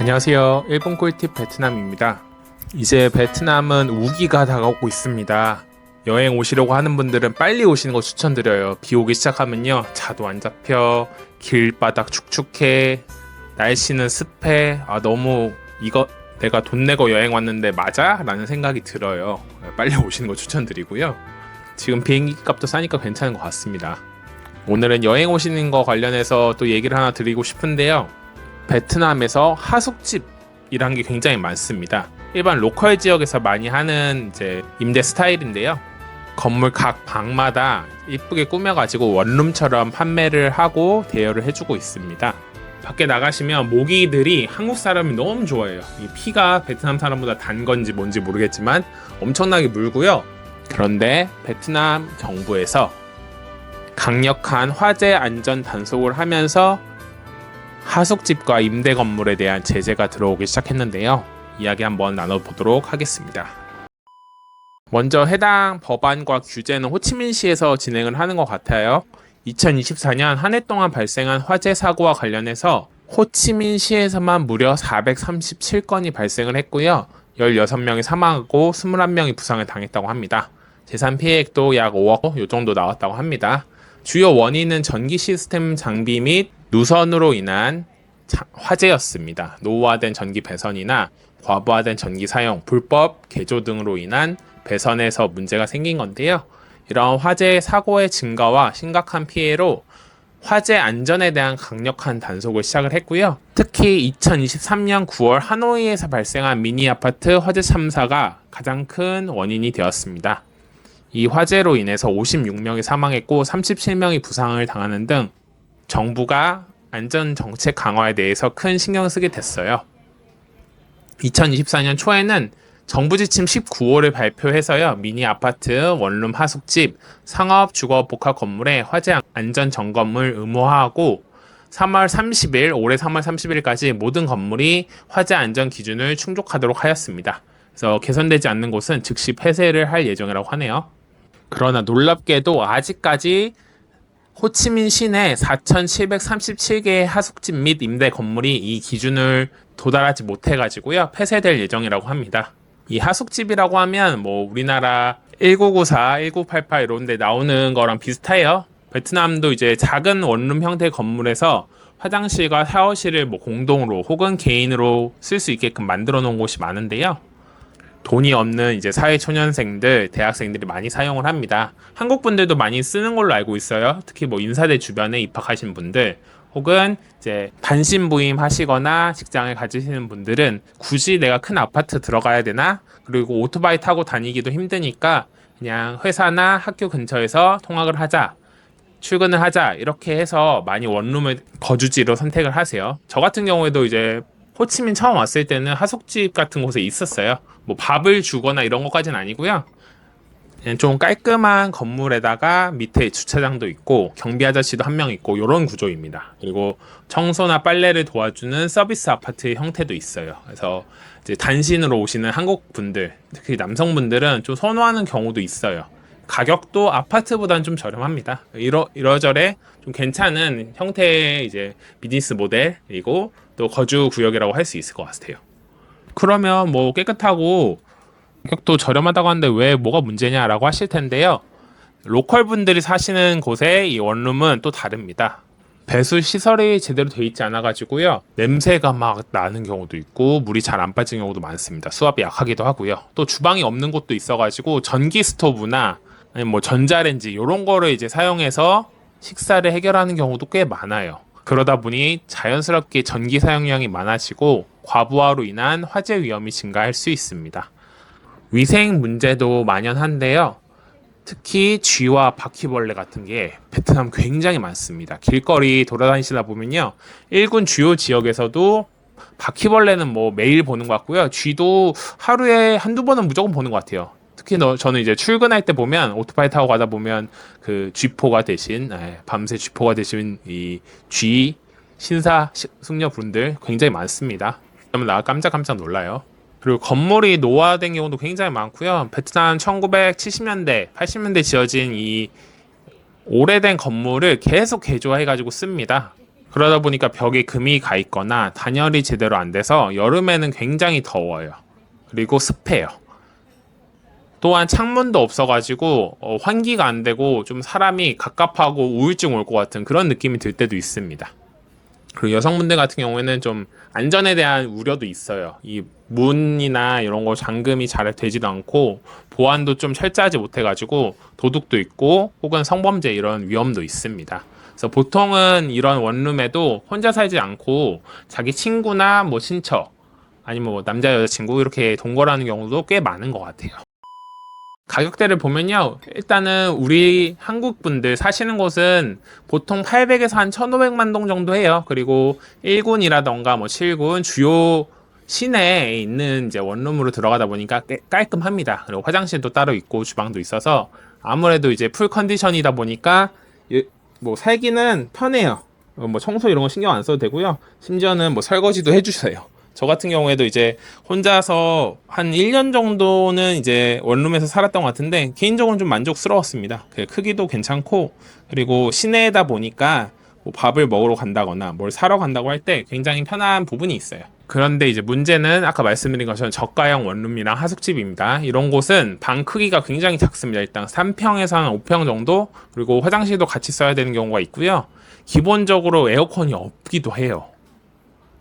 안녕하세요. 일본 꿀팁 베트남입니다. 이제 베트남은 우기가 다가오고 있습니다. 여행 오시려고 하는 분들은 빨리 오시는 거 추천드려요. 비 오기 시작하면요. 차도 안 잡혀, 길바닥 축축해, 날씨는 습해. 아, 너무 이거 내가 돈 내고 여행 왔는데 맞아? 라는 생각이 들어요. 빨리 오시는 거 추천드리고요. 지금 비행기 값도 싸니까 괜찮은 것 같습니다. 오늘은 여행 오시는 거 관련해서 또 얘기를 하나 드리고 싶은데요. 베트남에서 하숙집이란 게 굉장히 많습니다. 일반 로컬 지역에서 많이 하는 이제 임대 스타일인데요. 건물 각 방마다 이쁘게 꾸며가지고 원룸처럼 판매를 하고 대여를 해주고 있습니다. 밖에 나가시면 모기들이 한국 사람이 너무 좋아해요. 이 피가 베트남 사람보다 단 건지 뭔지 모르겠지만 엄청나게 물고요. 그런데 베트남 정부에서 강력한 화재 안전 단속을 하면서 하숙집과 임대 건물에 대한 제재가 들어오기 시작했는데요. 이야기 한번 나눠보도록 하겠습니다. 먼저 해당 법안과 규제는 호치민시에서 진행을 하는 것 같아요. 2024년 한 해 동안 발생한 화재 사고와 관련해서 호치민시에서만 무려 437건이 발생을 했고요. 16명이 사망하고 21명이 부상을 당했다고 합니다. 재산 피해액도 약 5억 요 정도 나왔다고 합니다. 주요 원인은 전기 시스템 장비 및 누선으로 인한 자- 화재였습니다. 노후화된 전기 배선이나 과부하된 전기 사용, 불법 개조 등으로 인한 배선에서 문제가 생긴 건데요. 이러한 화재 사고의 증가와 심각한 피해로 화재 안전에 대한 강력한 단속을 시작을 했고요. 특히 2023년 9월 하노이에서 발생한 미니 아파트 화재 참사가 가장 큰 원인이 되었습니다. 이 화재로 인해서 56명이 사망했고 37명이 부상을 당하는 등 정부가 안전 정책 강화에 대해서 큰 신경을 쓰게 됐어요. 2024년 초에는 정부 지침 19호를 발표해서요. 미니 아파트, 원룸 하숙집, 상업 주거 복합 건물의 화재 안전 점검을 의무화하고 3월 30일, 올해 3월 30일까지 모든 건물이 화재 안전 기준을 충족하도록 하였습니다. 그래서 개선되지 않는 곳은 즉시 폐쇄를 할 예정이라고 하네요. 그러나 놀랍게도 아직까지 호치민 시내 4,737개의 하숙집 및 임대 건물이 이 기준을 도달하지 못해가지고요 폐쇄될 예정이라고 합니다. 이 하숙집이라고 하면 뭐 우리나라 1994, 1988 이런 데 나오는 거랑 비슷해요. 베트남도 이제 작은 원룸 형태 건물에서 화장실과 샤워실을 뭐 공동으로 혹은 개인으로 쓸 수 있게끔 만들어 놓은 곳이 많은데요. 돈이 없는 이제 사회초년생들, 대학생들이 많이 사용을 합니다. 한국 분들도 많이 쓰는 걸로 알고 있어요. 특히 뭐 인사대 주변에 입학하신 분들, 혹은 이제 단신 부임 하시거나 직장을 가지시는 분들은 굳이 내가 큰 아파트 들어가야 되나? 그리고 오토바이 타고 다니기도 힘드니까 그냥 회사나 학교 근처에서 통학을 하자. 출근을 하자. 이렇게 해서 많이 원룸을 거주지로 선택을 하세요. 저 같은 경우에도 이제 호치민 처음 왔을 때는 하숙집 같은 곳에 있었어요. 뭐 밥을 주거나 이런 것까지는 아니고요. 좀 깔끔한 건물에다가 밑에 주차장도 있고 경비 아저씨도 한 명 있고 이런 구조입니다. 그리고 청소나 빨래를 도와주는 서비스 아파트 형태도 있어요. 그래서 이제 단신으로 오시는 한국 분들, 특히 남성분들은 좀 선호하는 경우도 있어요. 가격도 아파트보다는 좀 저렴합니다. 이러 이러저래 좀 괜찮은 형태의 이제 비즈니스 모델이고 또 거주 구역이라고 할 수 있을 것 같아요. 그러면 뭐 깨끗하고 가격도 저렴하다고 하는데 왜 뭐가 문제냐라고 하실 텐데요. 로컬 분들이 사시는 곳의 이 원룸은 또 다릅니다. 배수 시설이 제대로 돼 있지 않아 가지고요. 냄새가 막 나는 경우도 있고 물이 잘 안 빠지는 경우도 많습니다. 수압이 약하기도 하고요. 또 주방이 없는 곳도 있어 가지고 전기 스토브나 아니면 뭐 전자레인지 이런 거를 이제 사용해서 식사를 해결하는 경우도 꽤 많아요. 그러다 보니 자연스럽게 전기 사용량이 많아지고 과부하로 인한 화재 위험이 증가할 수 있습니다. 위생 문제도 만연한데요. 특히 쥐와 바퀴벌레 같은 게 베트남 굉장히 많습니다. 길거리 돌아다니시다 보면요. 일군 주요 지역에서도 바퀴벌레는 뭐 매일 보는 것 같고요. 쥐도 하루에 한두 번은 무조건 보는 것 같아요. 특히 너, 저는 이제 출근할 때 보면 오토바이 타고 가다 보면 그 쥐포가 대신 에, 밤새 쥐포가 대신 이쥐 신사 시- 숙녀분들 굉장히 많습니다. 그러면 나 깜짝깜짝 놀라요. 그리고 건물이 노화된 경우도 굉장히 많고요. 베트남 1970년대, 80년대 지어진 이 오래된 건물을 계속 개조해가지고 씁니다. 그러다 보니까 벽에 금이 가 있거나 단열이 제대로 안 돼서 여름에는 굉장히 더워요. 그리고 습해요. 또한 창문도 없어가지고 어, 환기가 안 되고 좀 사람이 갑갑하고 우울증 올 것 같은 그런 느낌이 들 때도 있습니다. 그리고 여성분들 같은 경우에는 좀 안전에 대한 우려도 있어요. 이 문이나 이런 거 잠금이 잘 되지도 않고 보안도 좀 철저하지 못해가지고 도둑도 있고 혹은 성범죄 이런 위험도 있습니다. 그래서 보통은 이런 원룸에도 혼자 살지 않고 자기 친구나 뭐 친척 아니면 뭐 남자 여자친구 이렇게 동거하는 경우도 꽤 많은 것 같아요. 가격대를 보면요. 일단은 우리 한국 분들 사시는 곳은 보통 800에서 한 1,500만 동 정도 해요. 그리고 1군이라던가 뭐 7군 주요 시내에 있는 이제 원룸으로 들어가다 보니까 깨- 깔끔합니다. 그리고 화장실도 따로 있고 주방도 있어서 아무래도 이제 풀 컨디션이다 보니까 예- 뭐 살기는 편해요. 어, 뭐 청소 이런 거 신경 안 써도 되고요. 심지어는 뭐 설거지도 해주세요. 저 같은 경우에도 이제 혼자서 한 1년 정도는 이제 원룸에서 살았던 것 같은데 개인적으로는 좀 만족스러웠습니다. 그 크기도 괜찮고 그리고 시내다 보니까 뭐 밥을 먹으러 간다거나 뭘 사러 간다고 할 때 굉장히 편한 부분이 있어요. 그런데 이제 문제는 아까 말씀드린 것처럼 저가형 원룸이랑 하숙집입니다. 이런 곳은 방 크기가 굉장히 작습니다. 일단 3평에서 한 5평 정도 그리고 화장실도 같이 써야 되는 경우가 있고요. 기본적으로 에어컨이 없기도 해요.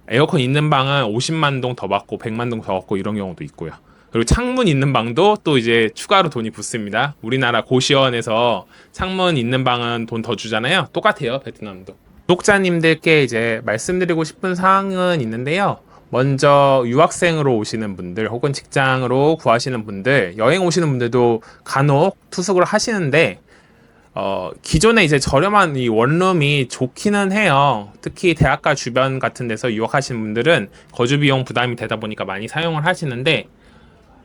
에어컨 있는 방은 50만 동 더 받고 100만 동 더 받고 이런 경우도 있고요. 그리고 창문 있는 방도 또 이제 추가로 돈이 붙습니다. 우리나라 고시원에서 창문 있는 방은 돈 더 주잖아요. 똑같아요, 베트남도. 독자님들께 이제 말씀드리고 싶은 사항은 있는데요. 먼저 유학생으로 오시는 분들 혹은 직장으로 구하시는 분들, 여행 오시는 분들도 간혹 투숙을 하시는데 어, 기존에 이제 저렴한 이 원룸이 좋기는 해요. 특히 대학가 주변 같은 데서 유학하시는 분들은 거주 비용 부담이 되다 보니까 많이 사용을 하시는데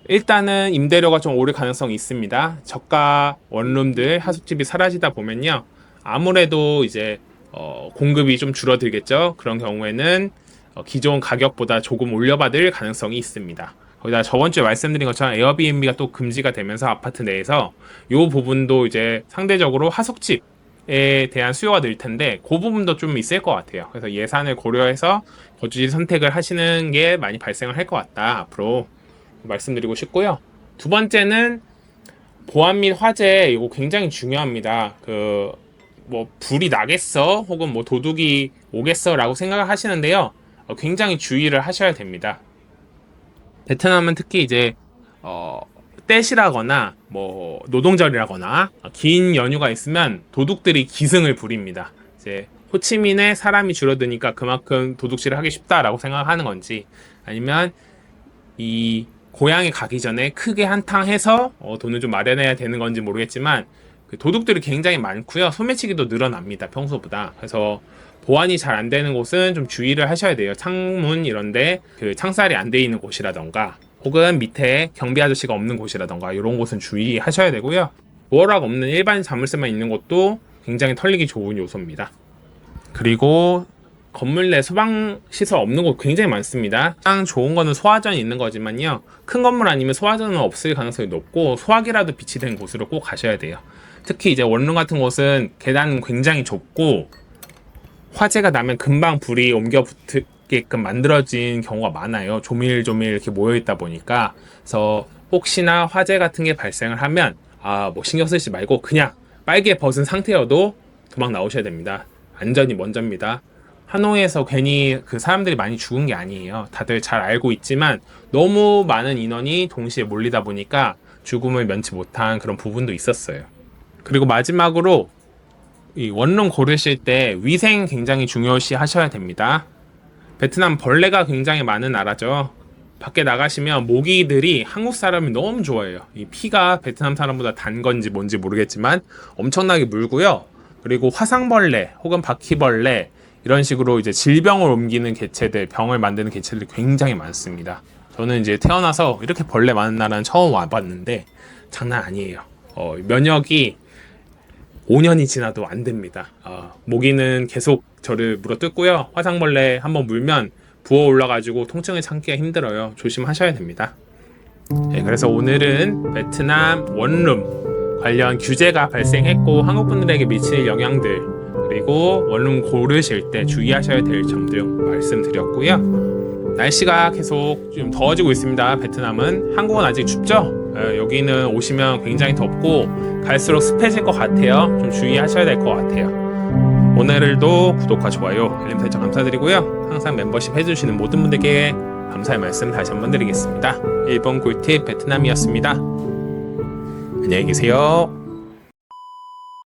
일단은 임대료가 좀 오를 가능성이 있습니다. 저가 원룸들 하숙집이 사라지다 보면요. 아무래도 이제 어, 공급이 좀 줄어들겠죠. 그런 경우에는 어, 기존 가격보다 조금 올려받을 가능성이 있습니다. 거기다 저번 주에 말씀드린 것처럼 에어비앤비가 또 금지가 되면서 아파트 내에서 이 부분도 이제 상대적으로 하숙집 에 대한 수요가 늘 텐데 그 부분도 좀 있을 것 같아요. 그래서 예산을 고려해서 거주지 선택을 하시는 게 많이 발생을 할 것 같다. 앞으로 말씀드리고 싶고요. 두 번째는 보안 및 화재 이거 굉장히 중요합니다. 그 뭐 불이 나겠어 혹은 뭐 도둑이 오겠어라고 생각을 하시는데요. 어, 굉장히 주의를 하셔야 됩니다. 베트남은 특히 이제 어, 떼시라거나 뭐 노동절이라거나 긴 연휴가 있으면 도둑들이 기승을 부립니다. 이제 호치민에 사람이 줄어드니까 그만큼 도둑질을 하기 쉽다라고 생각하는 건지 아니면 이 고향에 가기 전에 크게 한탕 해서 어, 돈을 좀 마련해야 되는 건지 모르겠지만 그 도둑들이 굉장히 많고요. 소매치기도 늘어납니다. 평소보다. 그래서 보안이 잘 안 되는 곳은 좀 주의를 하셔야 돼요. 창문 이런데 그 창살이 안 돼 있는 곳이라던가 혹은 밑에 경비 아저씨가 없는 곳이라던가 이런 곳은 주의하셔야 되고요. 보호락 없는 일반 자물쇠만 있는 곳도 굉장히 털리기 좋은 요소입니다. 그리고 건물 내 소방 시설 없는 곳 굉장히 많습니다. 가장 좋은 거는 소화전이 있는 거지만요. 큰 건물 아니면 소화전은 없을 가능성이 높고 소화기라도 비치된 곳으로 꼭 가셔야 돼요. 특히 이제 원룸 같은 곳은 계단은 굉장히 좁고 화재가 나면 금방 불이 옮겨 붙게끔 만들어진 경우가 많아요. 조밀조밀 이렇게 모여 있다 보니까 그래서 혹시나 화재 같은 게 발생을 하면 아 뭐 신경 쓰지 말고 그냥 빨개 벗은 상태여도 도망 나오셔야 됩니다. 안전이 먼저입니다. 하노이에서 괜히 그 사람들이 많이 죽은 게 아니에요. 다들 잘 알고 있지만 너무 많은 인원이 동시에 몰리다 보니까 죽음을 면치 못한 그런 부분도 있었어요. 그리고 마지막으로 이 원룸 고르실 때 위생 굉장히 중요시 하셔야 됩니다. 베트남 벌레가 굉장히 많은 나라죠. 밖에 나가시면 모기들이 한국 사람이 너무 좋아해요. 이 피가 베트남 사람보다 단 건지 뭔지 모르겠지만 엄청나게 물고요. 그리고 화상벌레 혹은 바퀴벌레 이런 식으로 이제 질병을 옮기는 개체들, 병을 만드는 개체들이 굉장히 많습니다. 저는 이제 태어나서 이렇게 벌레 많은 나라는 처음 와봤는데 장난 아니에요. 어, 면역이 5년이 지나도 안 됩니다. 어, 모기는 계속 저를 물어뜯고요. 화상벌레 한번 물면 부어 올라가지고 통증을 참기가 힘들어요. 조심하셔야 됩니다. 네, 그래서 오늘은 베트남 원룸 관련 규제가 발생했고 한국 분들에게 미치는 영향들 그리고 원룸 고르실 때 주의하셔야 될 점들 말씀드렸고요. 날씨가 계속 좀 더워지고 있습니다. 베트남은 한국은 아직 춥죠? 예, 여기는 오시면 굉장히 덥고 갈수록 습해질 것 같아요. 좀 주의하셔야 될 것 같아요. 오늘도 구독과 좋아요, 알림 설정 감사드리고요. 항상 멤버십 해주시는 모든 분들께 감사의 말씀 다시 한번 드리겠습니다. 일본 꿀팁 베트남이었습니다. 안녕히 계세요.